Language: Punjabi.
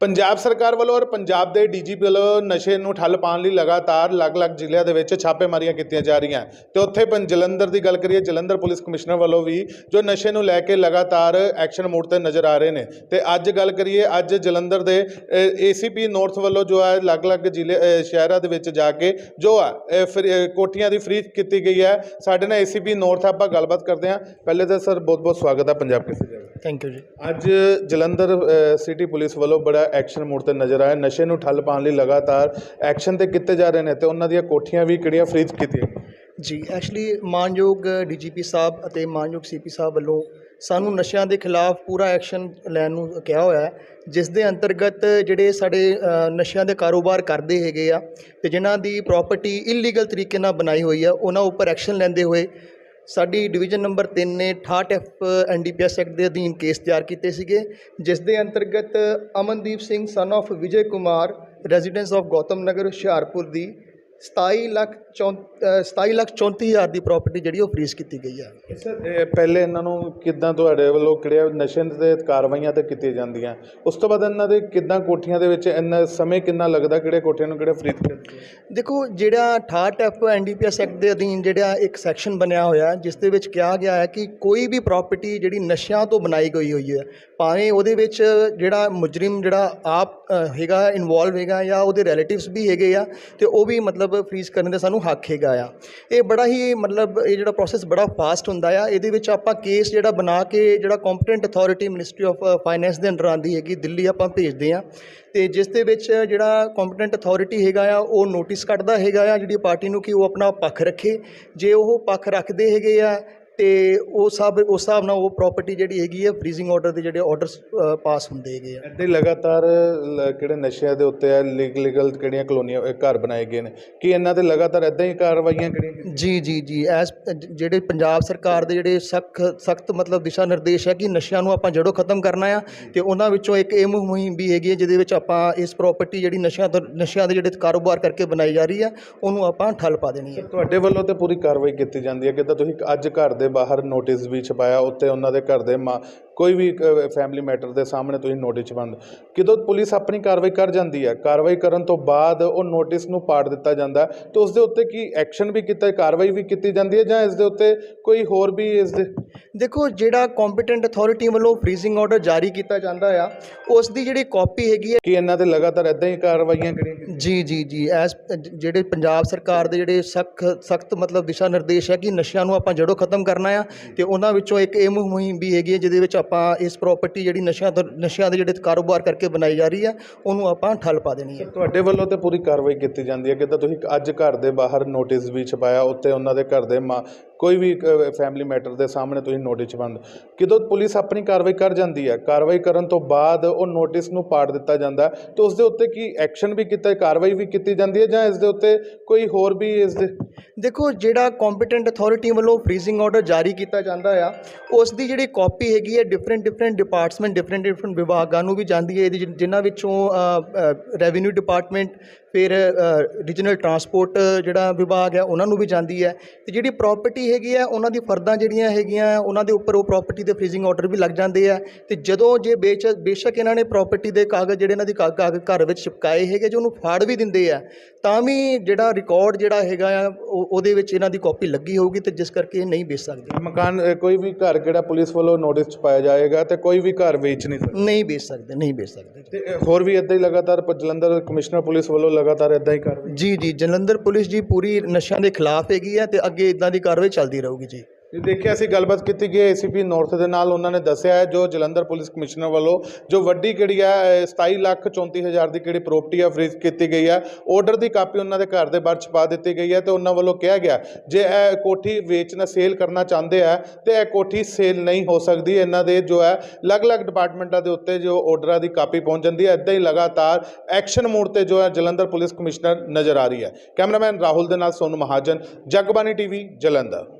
ਪੰਜਾਬ ਸਰਕਾਰ ਵੱਲੋਂ ਔਰ ਪੰਜਾਬ ਦੇ ਡੀਜੀਪੀ ਵੱਲੋਂ ਨਸ਼ੇ ਨੂੰ ਠੱਲ ਪਾਉਣ ਲਈ ਲਗਾਤਾਰ ਅਲੱਗ-ਅਲੱਗ ਜ਼ਿਲ੍ਹਿਆਂ ਦੇ ਵਿੱਚ ਛਾਪੇਮਾਰੀਆਂ ਕੀਤੀਆਂ ਜਾ ਰਹੀਆਂ। ਤੇ ਉੱਥੇ ਪੰ, ਜਲੰਧਰ ਦੀ ਗੱਲ ਕਰੀਏ, ਜਲੰਧਰ ਪੁਲਿਸ ਕਮਿਸ਼ਨਰ ਵੱਲੋਂ ਵੀ ਜੋ ਨਸ਼ੇ ਨੂੰ ਲੈ ਕੇ ਲਗਾਤਾਰ ਐਕਸ਼ਨ ਮੋਡ ਤੇ ਨਜ਼ਰ ਆ ਰਹੇ ਨੇ। ਤੇ ਅੱਜ ਗੱਲ ਕਰੀਏ, ਅੱਜ ਜਲੰਧਰ ਦੇ ਏਸੀਪੀ ਨਾਰਥ ਵੱਲੋਂ ਜੋ ਹੈ ਅਲੱਗ-ਅਲੱਗ ਜ਼ਿਲ੍ਹੇ ਸ਼ਹਿਰਾਂ ਦੇ ਵਿੱਚ ਜਾ ਕੇ ਜੋ ਆ ਫਰੀ- ਕੋਠੀਆਂ ਦੀ ਫ੍ਰੀ ਕੀਤੀ ਗਈ ਹੈ। ਸਾਡੇ ਨਾਲ ਏਸੀਪੀ ਨਾਰਥ ਆਪਾਂ ਗੱਲਬਾਤ ਕਰਦੇ ਹਾਂ। ਪਹਿਲੇ ਤਾਂ ਸਰ, ਬਹੁਤ-ਬਹੁਤ ਸਵਾਗਤ ਹੈ ਪੰਜਾਬ ਕਿਸੇ ਜਗ੍ਹਾ ਥੈਂਕ ਯੂ ਜੀ। ਅੱਜ ਜਲੰਧਰ ਸਿਟੀ ਪੁਲਿਸ ਵੱਲੋਂ ਬੜਾ ਐਕਸ਼ਨ ਮੋਡ ਤੇ ਨਜ਼ਰ ਆਇਆ। ਨਸ਼ੇ ਨੂੰ ਠੱਲ ਪਾਉਣ ਲਈ ਲਗਾਤਾਰ ਐਕਸ਼ਨ ਤੇ ਕੀਤੇ ਜਾ ਰਹੇ ਨੇ ਤੇ ਉਹਨਾਂ ਦੀਆਂ ਕੋਠੀਆਂ ਵੀ ਕਿਹੜੀਆਂ ਫ੍ਰੀਜ਼ ਕੀਤੀਆਂ? ਜੀ ਐਕਚੁਅਲੀ ਮਾਨਯੋਗ ਡੀਜੀਪੀ ਸਾਹਿਬ ਅਤੇ ਮਾਨਯੋਗ ਸੀਪੀ ਸਾਹਿਬ ਵੱਲੋਂ ਸਾਨੂੰ ਨਸ਼ਿਆਂ ਦੇ ਖਿਲਾਫ ਪੂਰਾ ਐਕਸ਼ਨ ਲੈਣ ਨੂੰ ਕਿਹਾ ਹੋਇਆ ਹੈ ਜਿਸ ਦੇ ਅੰਤਰਗਤ ਜਿਹੜੇ ਸਾਡੇ ਨਸ਼ਿਆਂ ਦੇ ਕਾਰੋਬਾਰ ਕਰਦੇ ਹੈਗੇ ਆ ਤੇ ਜਿਨ੍ਹਾਂ ਦੀ ਪ੍ਰਾਪਰਟੀ ਇਲੀਗਲ ਤਰੀਕੇ ਨਾਲ ਬਣਾਈ ਹੋਈ ਆ ਉਹਨਾਂ ਉੱਪਰ ਐਕਸ਼ਨ ਲੈਂਦੇ ਹੋਏ ਸਾਡੀ ਡਿਵੀਜ਼ਨ ਨੰਬਰ 3 ਨੇ 68 ਐਫ ਐਨਡੀਪੀਐਸ ਐਕਟ ਦੇ ਅਧੀਨ ਕੇਸ ਤਿਆਰ ਕੀਤੇ ਸੀਗੇ, ਜਿਸ ਦੇ ਅੰਤਰਗਤ Amandeep Singh son of Vijay Kumar residence of Gautam Nagar, Hoshiarpur ਦੀ 27 ਲੱਖ 27 ਲੱਖ 34 ਹਜ਼ਾਰ ਦੀ ਪ੍ਰਾਪਰਟੀ ਜਿਹੜੀ ਉਹ ਫਰੀਜ਼ ਕੀਤੀ ਗਈ ਹੈ ਸਰ ਪਹਿਲੇ ਇਹਨਾਂ ਨੂੰ ਕਿੱਦਾਂ ਤੁਹਾਡੇ ਵੱਲੋਂ ਕਿਹੜੇ ਨਸ਼ੇ ਦੇ ਕਾਰਵਾਈਆਂ ਤੇ ਕੀਤੀਆਂ ਜਾਂਦੀਆਂ? ਉਸ ਤੋਂ ਬਾਅਦ ਇਹਨਾਂ ਦੇ ਕਿੱਦਾਂ ਕੋਠੀਆਂ ਦੇ ਵਿੱਚ ਇੰਨਾ ਸਮੇਂ ਕਿੰਨਾ ਲੱਗਦਾ? ਕਿਹੜੇ ਕੋਠਿਆਂ ਨੂੰ ਕਿਹੜੇ ਫ੍ਰੀਜ਼ ਕਰਦੇ ਦੇਖੋ ਜਿਹੜਾ 68 ਐਫ ਐਨਡੀਪੀਐਸ ਐਕਟ ਦੇ ਅਧੀਨ ਜਿਹੜਾ ਇੱਕ ਸੈਕਸ਼ਨ ਬਣਿਆ ਹੋਇਆ ਜਿਸ ਦੇ ਵਿੱਚ ਕਿਹਾ ਗਿਆ ਹੈ ਕਿ ਕੋਈ ਵੀ ਪ੍ਰਾਪਰਟੀ ਜਿਹੜੀ ਨਸ਼ਿਆਂ ਤੋਂ ਬਣਾਈ ਗਈ ਹੋਈ ਹੈ ਭਾਵੇਂ ਉਹਦੇ ਵਿੱਚ ਜਿਹੜਾ ਮੁਜਰਮ ਜਿਹੜਾ ਆਪ ਹੈਗਾ ਇਨਵੋਲਵ ਹੈਗਾ ਜਾਂ ਉਹਦੇ ਰਿਲੇਟਿਵਸ ਵੀ ਹੈਗੇ ਆ ਤੇ ਉਹ ਵੀ ਮਤਲਬ ਫ੍ਰੀਜ਼ ਕਰਨ ਦਾ ਸਾਨੂੰ ਹੱਕ ਹੈਗਾ ਆ ਇਹ ਬੜਾ ਹੀ ਮਤਲਬ ਇਹ ਜਿਹੜਾ ਪ੍ਰੋਸੈਸ ਬੜਾ ਫਾਸਟ ਹੁੰਦਾ ਆ। ਇਹਦੇ ਵਿੱਚ ਆਪਾਂ ਕੇਸ ਜਿਹੜਾ ਬਣਾ ਕੇ ਜਿਹੜਾ competent authority ministry of finance ਦੇ ਅੰਡਰ ਆਉਂਦੀ ਹੈਗੀ, ਦਿੱਲੀ ਆਪਾਂ ਭੇਜਦੇ ਆ ਤੇ ਜਿਸ ਦੇ ਵਿੱਚ ਜਿਹੜਾ ਕੰਪੀਟੈਂਟ ਅਥਾਰਟੀ ਹੈਗਾ ਆ, ਉਹ ਨੋਟਿਸ ਕੱਢਦਾ ਹੈਗਾ ਆ ਜਿਹੜੀ ਪਾਰਟੀ ਨੂੰ ਕਿ ਉਹ ਆਪਣਾ ਪੱਖ ਰੱਖੇ। ਜੇ ਉਹ ਪੱਖ ਰੱਖਦੇ ਹੈਗੇ ਆ ਤੇ ਉਹ ਸਭ ਉਸ ਹਿਸਾਬ ਨਾਲ ਉਹ ਪ੍ਰਾਪਰਟੀ ਜਿਹੜੀ ਹੈਗੀ ਹੈ ਫ੍ਰੀਜ਼ਿੰਗ ਆਰਡਰ ਦੇ ਜਿਹੜੇ ਆਰਡਰਸ ਪਾਸ ਹੁੰਦੇ ਹੈਗੇ ਆ। ਹੀ ਲਗਾਤਾਰ ਲ- ਕਿਹੜੇ ਨਸ਼ਿਆਂ ਦੇ ਉੱਤੇ ਆ ਲੀਗਲ ਕਿਹੜੀਆਂ ਕਲੋਨੀਆਂ ਅ, ਘਰ ਬਣਾਏ ਗਏ ਨੇ। ਕੀ ਇਹਨਾਂ ਤੇ ਲਗਾਤਾਰ ਇਦਾਂ ਹੀ ਕਾਰਵਾਈਆਂ ਕਿਹੜੀਆਂ ਜੀ ਜੀ ਜੀ ਐਸ ਜਿਹੜੇ ਪੰਜਾਬ ਸਰਕਾਰ ਦੇ ਜਿਹੜੇ ਸਖਤ ਸਖਤ ਮਤਲਬ ਦਿਸ਼ਾ ਨਿਰਦੇਸ਼ ਹੈ ਕਿ ਨਸ਼ਿਆਂ ਨੂੰ ਆਪਾਂ ਜੜੋਂ ਖਤਮ ਕਰਨਾ ਆ ਤੇ ਉਹਨਾਂ ਵਿੱਚੋਂ ਇੱਕ ਇਹ ਮੁਹਿੰਮ ਵੀ ਹੈਗੀ ਹੈ ਜਿਹਦੇ ਵਿੱਚ ਆਪਾਂ ਇਸ ਪ੍ਰਾਪਰਟੀ ਜਿਹੜੀ ਨਸ਼ਿਆਂ ਤੋਂ ਨਸ਼ਿਆਂ ਦੇ ਜਿਹੜੇ ਕਾਰੋਬਾਰ ਕਰਕੇ ਬਣਾਈ ਜਾ ਰਹੀ ਹੈ ਉਹਨੂੰ ਆਪਾਂ ਠੱਲ ਪਾ ਦੇਣੀ ਹੈ। ਤੁਹਾਡੇ ਵੱਲੋਂ ਤੇ ਪੂਰੀ ਕਾਰਵਾਈ ਕੀਤੀ ਜਾਂਦੀ ਹੈ ਕਿਦਾਂ ਤੁਸੀਂ ਅੱਜ ਘਰ ਦੇ ਬਾਹਰ ਨੋਟਿਸ ਵੀ ਛਪਾਇਆ, ਉੱਤੇ ਉਹਨਾਂ ਦੇ ਘਰ ਦੇ ਮਾਂ, ਕੋਈ ਵੀ ਫੈਮਿਲੀ ਮੈਟਰ ਦੇ ਸਾਹਮਣੇ ਤੁਸੀਂ ਨੋਟਿਸ ਛਪਾਉਂਦੇ ਕਿਦੋਂ ਪੁਲਿਸ ਆਪਣੀ ਕਾਰਵਾਈ ਕਰ ਜਾਂਦੀ ਹੈ? ਕਾਰਵਾਈ ਕਰਨ ਤੋਂ ਬਾਅਦ ਉਹ ਨੋਟਿਸ ਨੂੰ ਪਾੜ ਦਿੱਤਾ ਜਾਂਦਾ ਹੈ। ਤੇ ਉਸ ਦੇ ਉੱਤੇ ਕੀ ਐਕਸ਼ਨ ਵੀ ਕੀਤਾ, ਕਾਰਵਾਈ ਵੀ ਕੀਤੀ ਜਾਂਦੀ ਹੈ ਜਾਂ ਇਸ ਦੇ ਉੱਤੇ ਕੋਈ ਹੋਰ ਵੀ ਇਸ ਦੇ ਦੇਖੋ ਜਿਹੜਾ ਕੰਪੀਟੈਂਟ ਅਥਾਰਟੀ ਵੱਲੋਂ ਫ੍ਰੀਜ਼ਿੰਗ ਆਰਡਰ ਜਾਰੀ ਕੀਤਾ ਜਾਂਦਾ ਆ ਉਸ ਦੀ ਜਿਹੜੀ ਕਾਪੀ ਹੈਗੀ ਹੈ ਕੀ ਇਹਨਾਂ ਤੇ ਲਗਾਤਾਰ ਇਦਾਂ ਹੀ ਕਾਰਵਾਈਆਂ ਕਰੀਆਂ ਜੀ ਜੀ ਜੀ ਐਸ ਜਿਹੜੇ ਪੰਜਾਬ ਸਰਕਾਰ ਦੇ ਜਿਹੜੇ ਸਖਤ ਸਖਤ ਮਤਲਬ ਦਿਸ਼ਾ ਨਿਰਦੇਸ਼ ਹੈ ਕਿ ਨਸ਼ਿਆਂ ਨੂੰ ਆਪਾਂ ਜੜੋਂ ਖਤਮ ਕਰਨਾ ਆ ਤੇ ਉਹਨਾਂ ਵਿੱਚੋਂ ਇੱਕ ਇਹ ਮੁਹਿੰਮ ਵੀ ਹੈਗੀ ਹੈ ਜਿਹਦੇ ਵਿੱਚ ਆਪਾਂ ਇਸ ਪ੍ਰਾਪਰਟੀ ਜਿਹੜੀ ਨਸ਼ਿਆਂ ਤੋਂ ਨਸ਼ਿਆਂ ਦੇ ਜਿਹੜੇ ਕਾਰੋਬਾਰ ਕਰਕੇ ਬਣਾਈ ਜਾ ਰਹੀ ਹੈ ਉਹਨੂੰ ਆਪਾਂ ਠੱਲ ਪਾ ਦੇਣੀ ਹੈ। ਤੁਹਾਡੇ ਵੱਲੋਂ ਤੇ ਪੂਰੀ ਕਾਰਵਾਈ ਕੀਤੀ ਜਾਂਦੀ ਹੈ ਕਿਦਾਂ ਤੁਸੀਂ ਅੱਜ ਘਰ ਦੇ ਬਾਹਰ ਨੋਟਿਸ ਵੀ ਛਪਾਇਆ ਉੱਤੇ ਉਹਨਾਂ ਦੇ ਘਰ ਦੇ ਮਾਂ ਕੋਈ ਵੀ ਫੈਮਿਲੀ ਮੈਟਰ ਦੇ ਸਾਹਮਣੇ ਤੁਸੀਂ ਨੋਟਿਸ ਛਪਾਉਂਦੇ ਕਿਦੋਂ ਪੁਲਿਸ ਆਪਣੀ ਕਾਰਵਾਈ ਕਰ ਜਾਂਦੀ ਹੈ, ਕਾਰਵਾਈ ਕਰਨ ਤੋਂ ਬਾਅਦ ਉਹ ਨੋਟਿਸ ਨੂੰ ਪਾੜ ਦਿੱਤਾ ਜਾਂਦਾ ਹੈ, ਤੇ ਉਸ ਦੇ ਉੱਤੇ ਕੀ ਐਕਸ਼ਨ ਵੀ ਕੀਤਾ, ਕਾਰਵਾਈ ਵੀ ਕੀਤੀ ਜਾਂਦੀ ਹੈ ਜਾਂ ਇਸ ਦੇ ਉੱਤੇ ਕੋਈ ਹੋਰ ਵੀ ਇਸ ਦੇ ਦੇਖੋ, ਜਿਹੜਾ ਕੰਪੀਟੈਂਟ ਅਥਾਰਟੀ ਵੱਲੋਂ ਫ੍ਰੀਜ਼ਿੰਗ ਆਰਡਰ ਜਾਰੀ ਕੀਤਾ ਜਾਂਦਾ ਆ ਉਸ ਦੀ ਜਿਹੜੀ ਕਾਪੀ ਹੈਗੀ ਹੈ different different department different different ਵਿਭਾਗਾਂ ਨੂੰ ਵੀ ਜਾਂਦੀ ਹੈ, ਇਹਦੀ ਜਿ- ਜਿਨ੍ਹਾਂ ਵਿੱਚੋਂ ਰੈਵਨਿਊ ਡਿਪਾਰਟਮੈਂਟ ਫਿਰ ਰੀਜਨਲ ਟਰਾਂਸਪੋਰਟ ਜਿਹੜਾ ਵਿਭਾਗ ਹੈ, ਉਹਨਾਂ ਨੂੰ ਵੀ ਜਾਂਦੀ ਹੈ। ਤੇ ਜਿਹੜੀ ਪ੍ਰਾਪਰਟੀ ਹੈਗੀ ਹੈ ਉਹਨਾਂ ਦੀ ਫਰਦਾਂ ਜਿਹੜੀਆਂ ਹੈਗੀਆਂ ਉਹਨਾਂ ਦੇ ਉੱਪਰ ਉਹ ਪ੍ਰਾਪਰਟੀ ਦੇ ਫ੍ਰੀਜ਼ਿੰਗ ਆਰਡਰ ਵੀ ਲੱਗ ਜਾਂਦੇ ਆ। ਤੇ ਜਦੋਂ ਜੇ ਬੇਚ ਬੇਸ਼ੱਕ ਇਹਨਾਂ ਨੇ ਪ੍ਰਾਪਰਟੀ ਦੇ ਕਾਗਜ਼ ਜਿਹੜੇ ਇਹਨਾਂ ਦੀ ਕਾਗਜ਼ ਘਰ ਵਿੱਚ ਚਿਪਕਾਏ ਹੈਗੇ ਜੋ ਉਹਨੂੰ ਫਾੜ ਵੀ ਦਿੰਦੇ ਆ ਤਾਂ ਵੀ ਜਿਹੜਾ ਰਿਕਾਰਡ ਜਿਹੜਾ ਹੈਗਾ ਆ ਉਹ- ਉਹਦੇ ਵਿੱਚ ਇਹਨਾਂ ਦੀ ਕਾਪੀ ਲੱਗੀ ਹੋਊਗੀ ਤੇ ਜਿਸ ਕਰਕੇ ਇਹ ਨਹੀਂ ਵੇਚ ਸਕਦੇ। ਮਕਾਨ ਕੋਈ ਵੀ ਘਰ ਕਿਹੜਾ ਪੁਲਿਸ ਵੱਲੋਂ ਨੋਟਿਸ ਛਪਾਇਆ ਜਾਏਗਾ ਤੇ ਕੋਈ ਵੀ ਘਰ ਵੇਚ ਨਹੀਂ ਸਕਦਾ। ਨਹੀਂ ਵੇਚ ਸਕਦੇ ਨਹੀਂ ਵੇਚ ਸਕਦੇ। ਤੇ ਹੋਰ ਵੀ ਇਦਾਂ ਹੀ ਲਗਾਤਾਰ ਜਲੰਧਰ ਕਮਿਸ਼ਨਰ ਪੁਲਿਸ ਵੱਲੋਂ ਲਗਾਤਾਰ ਇਦਾਂ ਹੀ ਕਾਰਵਾਈ ਜੀ ਜੀ ਜਲੰਧਰ ਪੁਲਿਸ ਜੀ ਪੂਰੀ ਨਸ਼ਿਆਂ ਦੇ ਖਿਲਾਫ ਹੈਗੀ ਹੈ ਤੇ ਅੱਗੇ ਇਦਾਂ ਦੀ ਕਾਰਵਾਈ ਚੱਲਦੀ ਰਹੂਗੀ ਜੀ। ਇਹ ਦੇਖਿਆ ਅਸੀਂ ਗੱਲਬਾਤ ਕੀਤੀ ਗਈ ਏਸੀਪੀ ਨਾਰਥ ਦੇ ਨਾਲ ਉਹਨਾਂ ਨੇ ਦੱਸਿਆ ਹੈ ਜੋ ਜਲੰਧਰ ਪੁਲਿਸ ਕਮਿਸ਼ਨਰ ਵੱਲੋਂ ਜੋ ਵੱਡੀ ਕਿਹੜੀ ਹੈ ਅ, 27 ਲੱਖ 34 ਹਜ਼ਾਰ ਦੀ ਕਿਹੜੀ ਪ੍ਰਾਪਰਟੀ ਆ ਫ੍ਰੀਜ਼ ਕੀਤੀ ਗਈ ਹੈ। ਆਰਡਰ ਦੀ ਕਾਪੀ ਉਹਨਾਂ ਦੇ ਘਰ ਦੇ ਬਾਹਰ ਛਪਾ ਦਿੱਤੀ ਗਈ ਹੈ ਤੇ ਉਹਨਾਂ ਵੱਲੋਂ ਕਿਹਾ ਗਿਆ ਜੇ ਇਹ ਕੋਠੀ ਵੇਚਣਾ ਸੇਲ ਕਰਨਾ ਚਾਹੁੰਦੇ ਆ ਤੇ ਇਹ ਕੋਠੀ ਸੇਲ ਨਹੀਂ ਹੋ ਸਕਦੀ। ਇਹਨਾਂ ਦੇ ਜੋ ਹੈ ਅਲੱਗ-ਅਲੱਗ ਡਿਪਾਰਟਮੈਂਟਾਂ ਦੇ ਉੱਤੇ ਜੋ ਆਰਡਰਾਂ ਦੀ ਕਾਪੀ ਪਹੁੰਚ ਜਾਂਦੀ ਹੈ ਇਦਾਂ ਹੀ ਲਗਾਤਾਰ ਐਕਸ਼ਨ ਮੋਡ ਤੇ ਜੋ ਹੈ ਜਲੰਧਰ ਪੁਲਿਸ ਕਮਿਸ਼ਨਰ ਨਜ਼ਰ ਆ ਰਹੀ ਹੈ। ਕੈਮਰਾਮੈਨ ਰਾਹੁਲ ਦੇ ਨਾਲ ਸੋਨੂ ਮਹਾਜਨ ਜਗਬਾਨੀ ਟੀਵੀ ਜਲੰਧਰ।